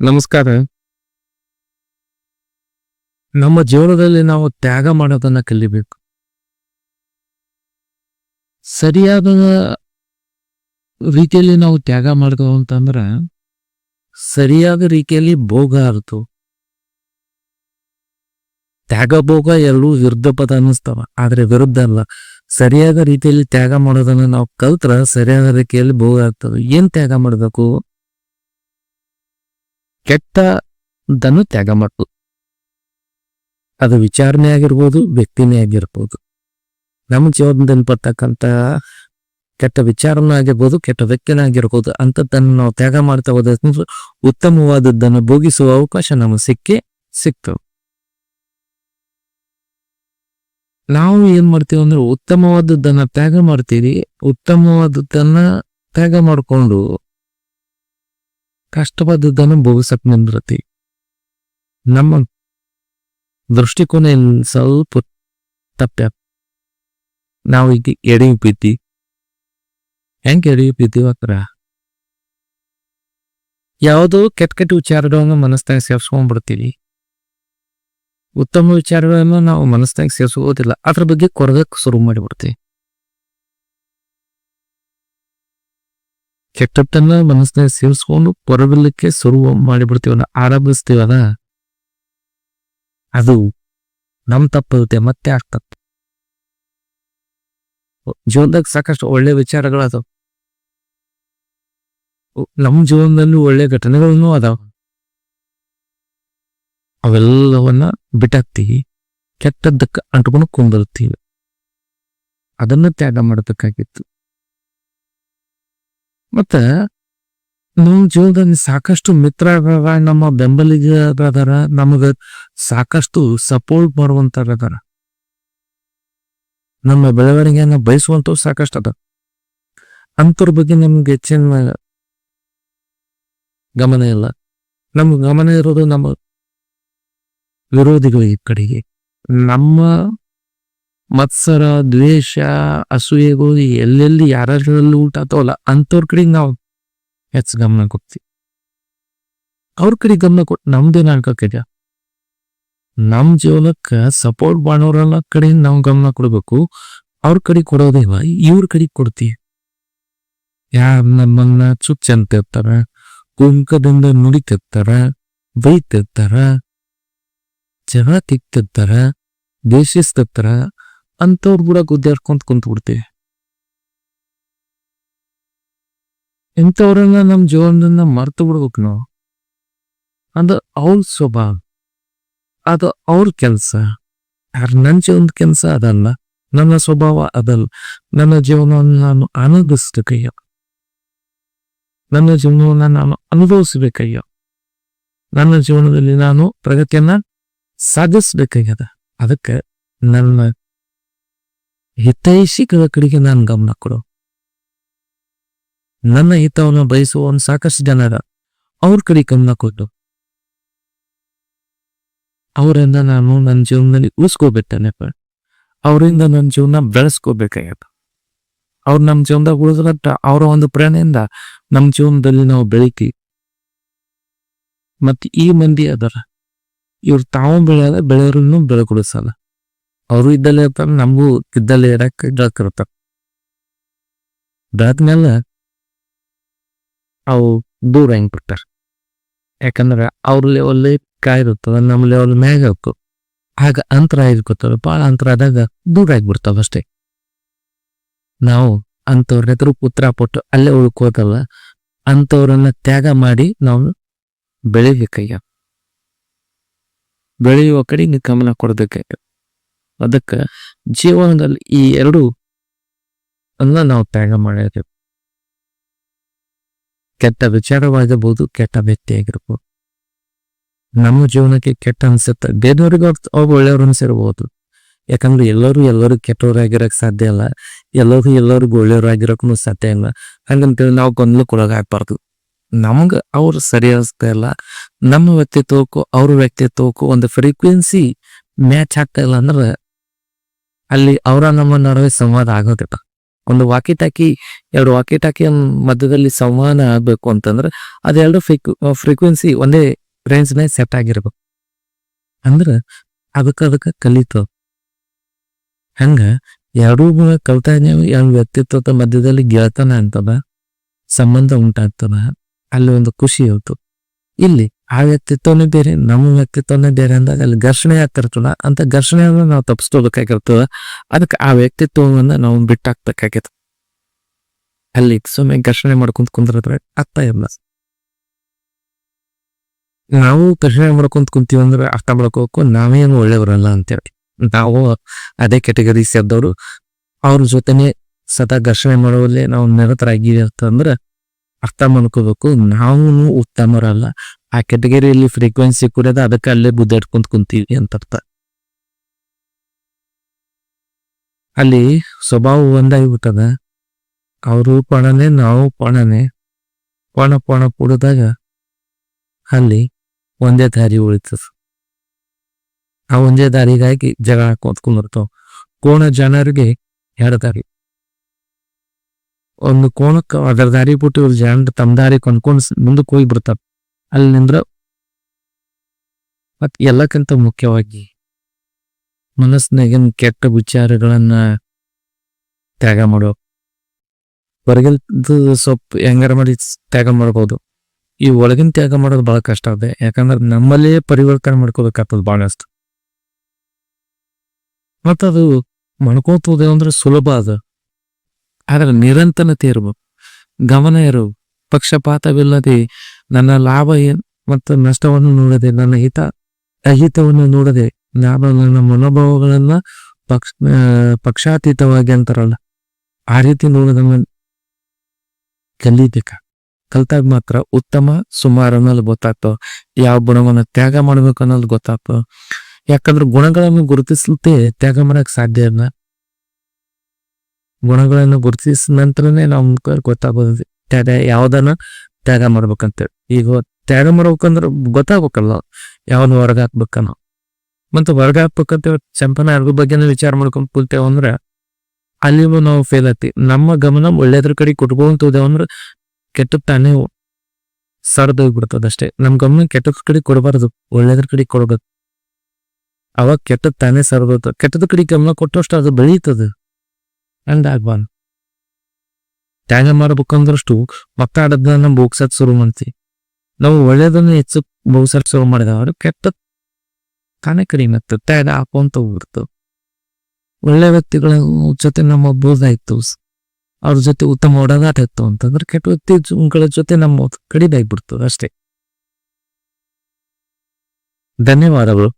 ನಮಸ್ಕಾರ. ನಮ್ಮ ಜೀವನದಲ್ಲಿ ನಾವು ತ್ಯಾಗ ಮಾಡೋದನ್ನ ಕಲಿಬೇಕು. ಸರಿಯಾದ ರೀತಿಯಲ್ಲಿ ನಾವು ತ್ಯಾಗ ಮಾಡಿದವು ಅಂತಂದ್ರ, ಸರಿಯಾದ ರೀತಿಯಲ್ಲಿ ಭೋಗ ಅರ್ತು ತ್ಯಾಗ ಭೋಗ ಎರಡೂ ವಿರುದ್ಧ ಪದ ಅನ್ನಿಸ್ತಾವ, ಆದ್ರೆ ವಿರುದ್ಧ ಅಲ್ಲ. ಸರಿಯಾದ ರೀತಿಯಲ್ಲಿ ತ್ಯಾಗ ಮಾಡೋದನ್ನ ನಾವು ಕಲ್ತ್ರ ಸರಿಯಾದ ರೀತಿಯಲ್ಲಿ ಭೋಗ ಆಗ್ತದೆ. ಏನ್ ತ್ಯಾಗ ಮಾಡ್ಬೇಕು? ಕೆಟ್ಟದನ್ನು ತ್ಯಾಗ ಮಾಡ್ಬೋದು. ಅದು ವಿಚಾರಣೆ ಆಗಿರ್ಬೋದು, ವ್ಯಕ್ತಿನೇ ಆಗಿರ್ಬೋದು. ನಮ್ಮ ಜೀವನದಲ್ಲಿ ಬರ್ತಕ್ಕಂಥ ಕೆಟ್ಟ ವಿಚಾರನೂ ಆಗಿರ್ಬೋದು, ಕೆಟ್ಟ ವ್ಯಕ್ತಿನೇ ಆಗಿರ್ಬೋದು, ಅಂಥದ್ದನ್ನು ನಾವು ತ್ಯಾಗ ಮಾಡ್ತಾ ಹೋದ ಉತ್ತಮವಾದದ್ದನ್ನು ಭೋಗಿಸುವ ಅವಕಾಶ ನಮಗೆ ಸಿಕ್ಕೇ ಸಿಕ್ತು ನಾವು ಏನ್ ಮಾಡ್ತೀವಿ ಅಂದ್ರೆ ಉತ್ತಮವಾದದ್ದನ್ನ ತ್ಯಾಗ ಮಾಡ್ತೀವಿ, ಉತ್ತಮವಾದದ್ದನ್ನ ತ್ಯಾಗ ಮಾಡ್ಕೊಂಡು ಕಷ್ಟವಾದದ್ದನ್ನು ಭೋಗಿಸಕ್ ನಿಂದ್ರತಿ. ನಮ್ಮ ದೃಷ್ಟಿಕೋನ ಸ್ವಲ್ಪ ತಪ್ಪ. ನಾವು ಈಗ ಎಡೆಯು ಬಿದ್ದಿ. ಹೆಂಗ್ ಎಡೆಯು ಬಿದ್ದೀವಿ ಅಕ್ರ ಯಾವುದೋ ಕೆಟ್ಟ ಕೆಟ್ಟ ವಿಚಾರಗಳನ್ನು ಮನಸ್ಸಿನಾಗ ಸೇರಿಸ್ಕೊಂಡ್ಬಿಡ್ತೀವಿ. ಉತ್ತಮ ವಿಚಾರಗಳನ್ನು ನಾವು ಮನಸ್ಸಿನಾಗ ಸೇರಿಸೋದಿಲ್ಲ ಅದ್ರ ಬಗ್ಗೆ ಕೊರಗಕ್ಕೆ ಶುರು ಮಾಡಿಬಿಡ್ತೀವಿ. ಕೆಟ್ಟದ್ದನ್ನ ಮನಸ್ಸಿನಾಗ ಸೇರಿಸ್ಕೊಂಡು ಪೊರಬಿಲ್ಲಕ್ಕೆ ಶುರು ಮಾಡಿಬಿಡ್ತೀವಲ್ಲ ಆರಂಭಿಸ್ತೀವಲ್ಲ ಅದು. ನಮ್ ತಪ್ಪಿರುತ್ತೆ ಮತ್ತೆ ಆಗ್ತದೆ ಜೀವನದಾಗ ಸಾಕಷ್ಟು ಒಳ್ಳೆ ವಿಚಾರಗಳು ಅದಾವ ನಮ್ ಜೀವನದಲ್ಲಿ ಒಳ್ಳೆ ಘಟನೆಗಳನ್ನು ಅದಾವ. ಅವೆಲ್ಲವನ್ನ ಬಿಟ್ಟಾಕ್ತೀವಿ ಕೆಟ್ಟದ್ದಕ್ಕೆ ಅಂಟ್ಕೊಂಡು ಕುಂದಿರ್ತೀವಿ. ಅದನ್ನ ತ್ಯಾಗ ಮಾಡಬೇಕಾಗಿತ್ತು ಮತ್ತ ನಮ್ಮ ಜೀವನದಲ್ಲಿ ಸಾಕಷ್ಟು ಮಿತ್ರರ ನಮ್ಮ ಬೆಂಬಲಿಗರದಾರ, ನಮಗ ಸಾಕಷ್ಟು ಸಪೋರ್ಟ್ ಮಾಡುವಂತಾರ ನಮ್ಮ ಬೆಳವಣಿಗೆಯನ್ನ ಬಯಸುವಂತವ್ರು ಸಾಕಷ್ಟು ಅದ ಅಂತರ ಬಗ್ಗೆ ನಮ್ಗೆ ಹೆಚ್ಚಿನ ಗಮನ ಇಲ್ಲ. ನಮ್ಗೆ ಗಮನ ಇರೋದು ನಮ್ಮ ವಿರೋಧಿಗಳು ಈ ಕಡೆಗೆ. ನಮ್ಮ ಮತ್ಸರ, ದ್ವೇಷ ಅಸೂಯೆಗೋ ಎಲ್ಲೆಲ್ಲಿ ಯಾರಲ್ಲಿ ಊಟ ಆತವಲ್ಲ ಅಂಥವ್ರ ಕಡೆಗೆ ನಾವು ಹೆಚ್ಚು ಗಮನ ಕೊಡ್ತೀವಿ. ಅವ್ರ ಕಡೆ ಗಮನ ಕೊಟ್ಟು ನಮ್ದೇನ ಆಗ್ಬೇಕಿದೆ ನಮ್ ಜೀವನಕ್ಕೆ ಸಪೋರ್ಟ್ ಮಾಡೋರೆಲ್ಲ ಕಡೆ ನಾವು ಗಮನ ಕೊಡಬೇಕು. ಅವ್ರ ಕಡೆ ಕೊಡೋದೇವ ಇವ್ರ ಕಡೆ ಕೊಡ್ತೀವಿ. ಯಾರ ನಮ್ಮನ್ನ ಚುಚ್ಚಂತಿರ್ತಾರ, ಕುಂಕದಿಂದ ನುಡಿತಿರ್ತಾರ, ಬೈತಿರ್ತಾರ ಜನ ತಿಕ್ತಿರ್ತಾರ, ದ್ವೇಷಿಸ್ತಿರ್ತಾರ ಅಂತವ್ರು ಕೂಡ ಗುದ್ದಾಡ್ಕೊಂತ ಕುಂತ ಬಿಡ್ತೀವಿ ಇಂಥವ್ರನ್ನ ನಮ್ಮ ಜೀವನದಿಂದ ಮರ್ತು ಬಿಡ್ಬೇಕು ನಾವು. ಅದು ಅವ್ರ ಸ್ವಭಾವ. ಅದು ಅವ್ರ ಕೆಲಸ. ನನ್ನ ಜೀವನದ ಕೆಲಸ ಅದಲ್ಲ. ನನ್ನ ಸ್ವಭಾವ ಅದಲ್ಲ. ನನ್ನ ಜೀವನವನ್ನು ನಾನು ಆನಂದಿಸ್ಬೇಕಯ್ಯ ನನ್ನ ಜೀವನವನ್ನ ನಾನು ಅನುಭವಿಸ್ಬೇಕಯ್ಯ. ನನ್ನ ಜೀವನದಲ್ಲಿ ನಾನು ಪ್ರಗತಿಯನ್ನ ಸಾಧಿಸ್ಬೇಕಾಗ್ಯದ ಅದಕ್ಕೆ ನನ್ನ ಹಿತೈಷಿಗಳ ಕಡೆಗೆ ನಾನು ಗಮನ ಕೊಡು. ನನ್ನ ಹಿತವನ್ನು ಬಯಸುವ ಒಂದು ಸಾಕಷ್ಟು ಜನರ ಅವ್ರ ಕಡೆ ಗಮನ ಕೊಟ್ಟು ಅವರಿಂದ ನಾನು ನನ್ನ ಜೀವನದಲ್ಲಿ ಉಳಿಸ್ಕೋಬೇಕನೆಪ್ಪ ಅವರಿಂದ ನನ್ನ ಜೀವನ ಬೆಳೆಸ್ಕೋಬೇಕಾಗ್ಯದ ಅವ್ರು ನಮ್ಮ ಜೀವನದಾಗ ಉಳಿದ್ರಟ್ಟ ಅವರ ಒಂದು ಪ್ರೇರಣೆಯಿಂದ ನಮ್ಮ ಜೀವನದಲ್ಲಿ ನಾವು ಬೆಳಿತಿ ಮತ್ತೆ ಈ ಮಂದಿ ಅದರ. ಇವ್ರು ತಾವು ಬೆಳೆಯಲ್ಲ ಬೆಳೆಯೋರನ್ನು ಬೆಳೆಗೊಳಿಸಲ್ಲ. ಅವರು ಇದ್ದಲ್ಲೇ ಇರ್ತಾರೆ ನಮಗೂ ಇದ್ದಲ್ಲೇ ಇರಕ್ಕೆ ಜಾಕ್ ಇರ್ತಾರೆ ಅದಾದ್ಮೇಲೆ ಅವು ದೂರ ಹೆಂಗ್ ಬಿಡ್ತಾರೆ ಯಾಕಂದ್ರೆ ಅವ್ರ ಲೆವೆಲ್ ಕಾಯಿರುತ್ತದ ನಮ್ಮ ಲೆವೆಲ್ ಮ್ಯಾಗ ಹೋಗ್ತು ಆಗ ಅಂತರ ಇರ್ಕೋತವೆ ಭಾಳ ಅಂತರ ಆದಾಗ ದೂರ ಆಗಿಬಿಡ್ತಾವ ಅಷ್ಟೇ ನಾವು ಅಂಥವ್ರ ಎದುರು ಉತ್ತರ ಕೊಟ್ಟು ಅಲ್ಲೇ ಉಳ್ಕೋತಲ್ಲ ಅಂಥವ್ರನ್ನ ತ್ಯಾಗ ಮಾಡಿ ನಾವು ಬೆಳಿಬೇಕಯ್ಯ ಬೆಳೆಯುವ ಕಡೆ ಗಮನ ಕೊಡಬೇಕಯ್ಯ ಅದಕ್ಕೆ ಜೀವನದಲ್ಲಿ ಈ ಎರಡು ಅನ್ನ ನಾವು ತ್ಯಾಗ ಮಾಡಿದ್ರೆ ಕೆಟ್ಟ ವಿಚಾರವಾಗಿರ್ಬೋದು, ಕೆಟ್ಟ ವ್ಯಕ್ತಿ ಆಗಿರ್ಬೋದು ನಮ್ಮ ಜೀವನಕ್ಕೆ ಕೆಟ್ಟ ಅನ್ಸುತ್ತೆ. ಬೇರೆಯವ್ರಿಗೆ ಅವ್ರು ಒಳ್ಳೆಯವ್ರು ಅನ್ಸಿರ್ಬೋದು. ಯಾಕಂದ್ರೆ ಎಲ್ಲರೂ ಎಲ್ಲರೂ ಕೆಟ್ಟವರಾಗಿರಕ್ ಸಾಧ್ಯ ಇಲ್ಲ. ಎಲ್ಲರೂ ಎಲ್ಲರಿಗೂ ಒಳ್ಳೆಯವರಾಗಿರಕ್ಕೂ ಸಾಧ್ಯ ಇಲ್ಲ. ಹಂಗಂತೇಳಿ ನಾವು ಗೊಂದಲಕ್ಕೊಳಗಾಗಬಾರ್ದು ನಮ್ಗ ಅವ್ರು ಸರಿ ಅನಿಸ್ತಾ ಇಲ್ಲ ನಮ್ಮ ವ್ಯಕ್ತಿತ್ವಕ್ಕೂ, ಅವ್ರ ವ್ಯಕ್ತಿತ್ವಕ್ಕೂ ಒಂದು ಫ್ರೀಕ್ವೆನ್ಸಿ ಮ್ಯಾಚ್ ಆಗ್ತಾ ಇಲ್ಲ ಅಂದ್ರೆ ಅಲ್ಲಿ ಅವರ ನಮ್ಮ ನಡುವೆ ಸಂವಾದ ಆಗೋದಿಲ್ಲ. ಒಂದು ವಾಕಿ ಟಾಕಿ ಎರಡು ವಾಕಿ ಟಾಕಿಯ ಮಧ್ಯದಲ್ಲಿ ಸಂವಹನ ಆಗ್ಬೇಕು ಅಂತಂದ್ರೆ ಅದೆರಡು ಫ್ರೀಕ್ವೆನ್ಸಿ ಒಂದೇ ರೇಂಜ್ನಾಗ ಸೆಟ್ ಆಗಿರ್ಬೇಕು. ಅಂದ್ರೆ ಅದಕ್ಕ ಅದಕ್ಕೆ ಕಲಿತು. ಹಂಗ? ಎರಡೂ ಕಲ್ತಾಗ ಎರಡು ವ್ಯಕ್ತಿತ್ವದ ಮಧ್ಯದಲ್ಲಿ ಗೆಳತನ ಅಂತದ, ಸಂಬಂಧ ಉಂಟಾಗ್ತದ, ಅಲ್ಲಿ ಒಂದು ಖುಷಿ ಇರ್ತದೆ ಇಲ್ಲಿ ಆ ವ್ಯಕ್ತಿತ್ವನೇ ಬೇರೆ, ನಮ್ಮ ವ್ಯಕ್ತಿತ್ವನೇ ಬೇರೆ ಅಂದಾಗ ಅಲ್ಲಿ ಘರ್ಷಣೆ ಆಗ್ತಿರ್ತದ. ಅಂತ ಘರ್ಷಣೆಯನ್ನ ನಾವು ತಪ್ಪಿಸ್ಕೋಬೇಕಾಗಿರ್ತದ ಅದಕ್ಕೆ ಆ ವ್ಯಕ್ತಿತ್ವವನ್ನ ನಾವು ಬಿಟ್ಟಾಕ್ಬೇಕಾಗಿತ್ತು. ಅಲ್ಲಿ ಸುಮ್ಮನೆ ಘರ್ಷಣೆ ಮಾಡ್ಕೊಂತ ಕುಂದ್ರದ್ರೆ ಅರ್ಥ ಇಲ್ಲ. ನಾವು ಘರ್ಷಣೆ ಮಾಡ್ಕೊಂತ ಕುಂತೀವಿ ಅಂದ್ರೆ ಅರ್ಥ ಮಾಡ್ಕೋಬೇಕು ನಾವೇನು ಒಳ್ಳೆಯವರಲ್ಲ ಅಂತೇಳಿ. ನಾವು ಅದೇ ಕೆಟಗರಿ ಸೇರಿದವರು ಅವ್ರ ಜೊತೆನೆ ಸದಾ ಘರ್ಷಣೆ ಮಾಡುವಲ್ಲಿ ನಾವು ನಿರತರಾಗಿ ಅಂತಂದ್ರೆ ಅರ್ಥ ಮಾಡ್ಕೋಬೇಕು ನಾವು ಉತ್ತಮರಲ್ಲ. ಆ ಕೆಟಗರಿಯಲ್ಲಿ ಫ್ರೀಕ್ವೆನ್ಸಿ ಕೂಡ ಅದಕ್ಕೆ ಅಲ್ಲೇ ಬುದ್ಧಾಡ್ಕೊಂತ ಕುಂತೀವಿ ಅಂತ ಅರ್ಥ. ಅಲ್ಲಿ ಸ್ವಭಾವ ಒಂದಾಗಿಬಿಟ್ಟದ ಅವರು ಪಣನೆ ನಾವು ಪಣನೆ ಪಣ ಪಣ ಕುಡಿದಾಗ ಅಲ್ಲಿ ಒಂದೇ ದಾರಿ ಉಳಿತದ. ಆ ಒಂದೇ ದಾರಿಗಾಗಿ ಜಗಳ ಕೂತ್ಕೊಂಡಿರ್ತಾವ ಕೋಣ ಜನರಿಗೆ ಎರಡು ದಾರಿ. ಒಂದು ಕೋಣಕ್ಕೆ ಅದರ ದಾರಿ ಬಿಟ್ಟು ಇವ್ರು ಜನರು ತಮ್ಮ ದಾರಿ ಕೊಂಡ್ಕೊಂಡು ಮುಂದಕ್ಕೆ ಹೋಗಿ ಬಿಡ್ತಾರ. ಅಲ್ಲಿ ನಿಂದ್ರ ಮತ್ ಎಲ್ಲಕ್ಕಿಂತ ಮುಖ್ಯವಾಗಿ ಮನಸ್ಸಿನಾಗಿನ ಕೆಟ್ಟ ವಿಚಾರಗಳನ್ನ ತ್ಯಾಗ ಮಾಡೋ, ಹೊರಗಿಲ್ದು ಸ್ವಲ್ಪ ಹೆಂಗಾರ ಮಾಡಿ ತ್ಯಾಗ ಮಾಡ್ಬೋದು. ಈ ಒಳಗಿನ ತ್ಯಾಗ ಮಾಡೋದು ಬಹಳ ಕಷ್ಟ ಆಗುತ್ತೆ. ಯಾಕಂದ್ರೆ ನಮ್ಮಲ್ಲೇ ಪರಿವರ್ತನೆ ಮಾಡ್ಕೋಬೇಕಾಗ್ತದೆ ಬಹಳಷ್ಟು ಮತ್ತದು ಮಣ್ಕೋತದೆ ಅಂದ್ರೆ ಸುಲಭ ಅದು. ಆದ್ರೆ ನಿರಂತರತೆ ಇರ್ಬೇಕು. ಗಮನ ಇರು ಪಕ್ಷಪಾತವಿಲ್ಲದೆ ನನ್ನ ಲಾಭ ಮತ್ತು ನಷ್ಟವನ್ನು ನೋಡದೆ, ನನ್ನ ಹಿತ, ಅಹಿತವನ್ನು ನೋಡದೆ ನಾನು ನನ್ನ ಮನೋಭಾವಗಳನ್ನ ಪಕ್ಷ ಪಕ್ಷಾತೀತವಾಗಿ ಅಂತಾರಲ್ಲ, ಆ ರೀತಿ ನೋಡೋದನ್ನ ಕಲಿಬೇಕ? ಕಲ್ತಾಗ ಮಾತ್ರ ಉತ್ತಮ ಸುಮಾರು ಅನ್ನೋದು ಗೊತ್ತಾಗ್ತವ ಯಾವ ಗುಣವನ್ನು ತ್ಯಾಗ ಮಾಡ್ಬೇಕು ಅನ್ನೋದು ಗೊತ್ತಾಗ್ತವ ಯಾಕಂದ್ರೆ ಗುಣಗಳನ್ನು ಗುರುತಿಸಲಿಕ್ಕೆ ತ್ಯಾಗ ಮಾಡಕ್ ಸಾಧ್ಯ ಇಲ್ಲ. ಗುಣಗಳನ್ನು ಗುರುತಿಸಿದ ನಂತರನೇ ನಮ್ಗೆ ಗೊತ್ತಾಗೋದು ತ್ಯಾಗ ಯಾವ್ದನ್ನ ತ್ಯಾಗ ಮಾಡ್ಬೇಕಂತೇಳಿ ಈಗ ತ್ಯಾಗ ಮಾಡ್ಬೇಕಂದ್ರೆ ಗೊತ್ತಾಗ್ಬೇಕಲ್ಲ ಯಾವ್ದು ಹೊರಗೆ ಹಾಕ್ಬೇಕನ್ನೋ. ಮತ್ತು ಹೊರಗೆ ಹಾಕ್ಬೇಕಂತ ಚಂಪನ ಅದ್ರ ಬಗ್ಗೆನೇ ವಿಚಾರ ಮಾಡ್ಕೊಂಡ್ ಕೂತೇವ ಅಂದ್ರೆ, ಅಲ್ಲಿಗೂ ನಾವು ಫೇಲ್ ಆಯ್ತಿ ನಮ್ಮ ಗಮನ ಒಳ್ಳೇದ್ರ ಕಡೆ ಕೊಟ್ಕೊಂತ ಹೋದೇವ ಅಂದ್ರ ಕೆಟ್ಟ ತಾನೇ ಸರ್ದೋಗ್ಬಿಡ್ತದ ಅಷ್ಟೇ. ನಮ್ ಗಮನ ಕೆಟ್ಟದ ಕಡೆ ಕೊಡಬಾರ್ದು, ಒಳ್ಳೇದ್ರ ಕಡೆ ಕೊಡ್ಬೇಕು. ಅವಾಗ ಕೆಟ್ಟದ್ ತಾನೇ ಸರ್ದೋತ ಕೆಟ್ಟದ ಕಡೆ ಗಮನ ಕೊಟ್ಟಷ್ಟು ಅದು ಬೆಳೀತದ. ಅಂಡ್ ತ್ಯಾಗ ಮಾಡ್ಬೇಕಂದ್ರಷ್ಟು ಮತ್ತಾಡದನ್ನ ಬೋಗ್ಸಕ್ ಶುರು ಮಾಡ್ತೀವಿ ನಾವು ಒಳ್ಳೇದನ್ನ ಹೆಚ್ಚು ಬೋಗ್ಸಕ್ ಶುರು ಮಾಡಿದವರು ಕೆಟ್ಟ ತಾನೇ ಕಡಿಮೆ ಆಗ್ತದೆ ತ್ಯಾಗ ಹಾಕೊಂತ ಹೋಗ್ಬಿಡ್ತು. ಒಳ್ಳೆ ವ್ಯಕ್ತಿಗಳ ಜೊತೆ ನಮ್ಮ ಬೋಧಾಯ್ತು ಅವ್ರ ಜೊತೆ ಉತ್ತಮ ಒಡನಾಟ ಇತ್ತು ಅಂತಂದ್ರೆ ಕೆಟ್ಟ ವ್ಯಕ್ತಿಗಳ ಜೊತೆ ನಮ್ಮ ಕಡಿಮೆ ಆಗ್ಬಿಡ್ತು ಅಷ್ಟೇ. ಧನ್ಯವಾದಗಳು.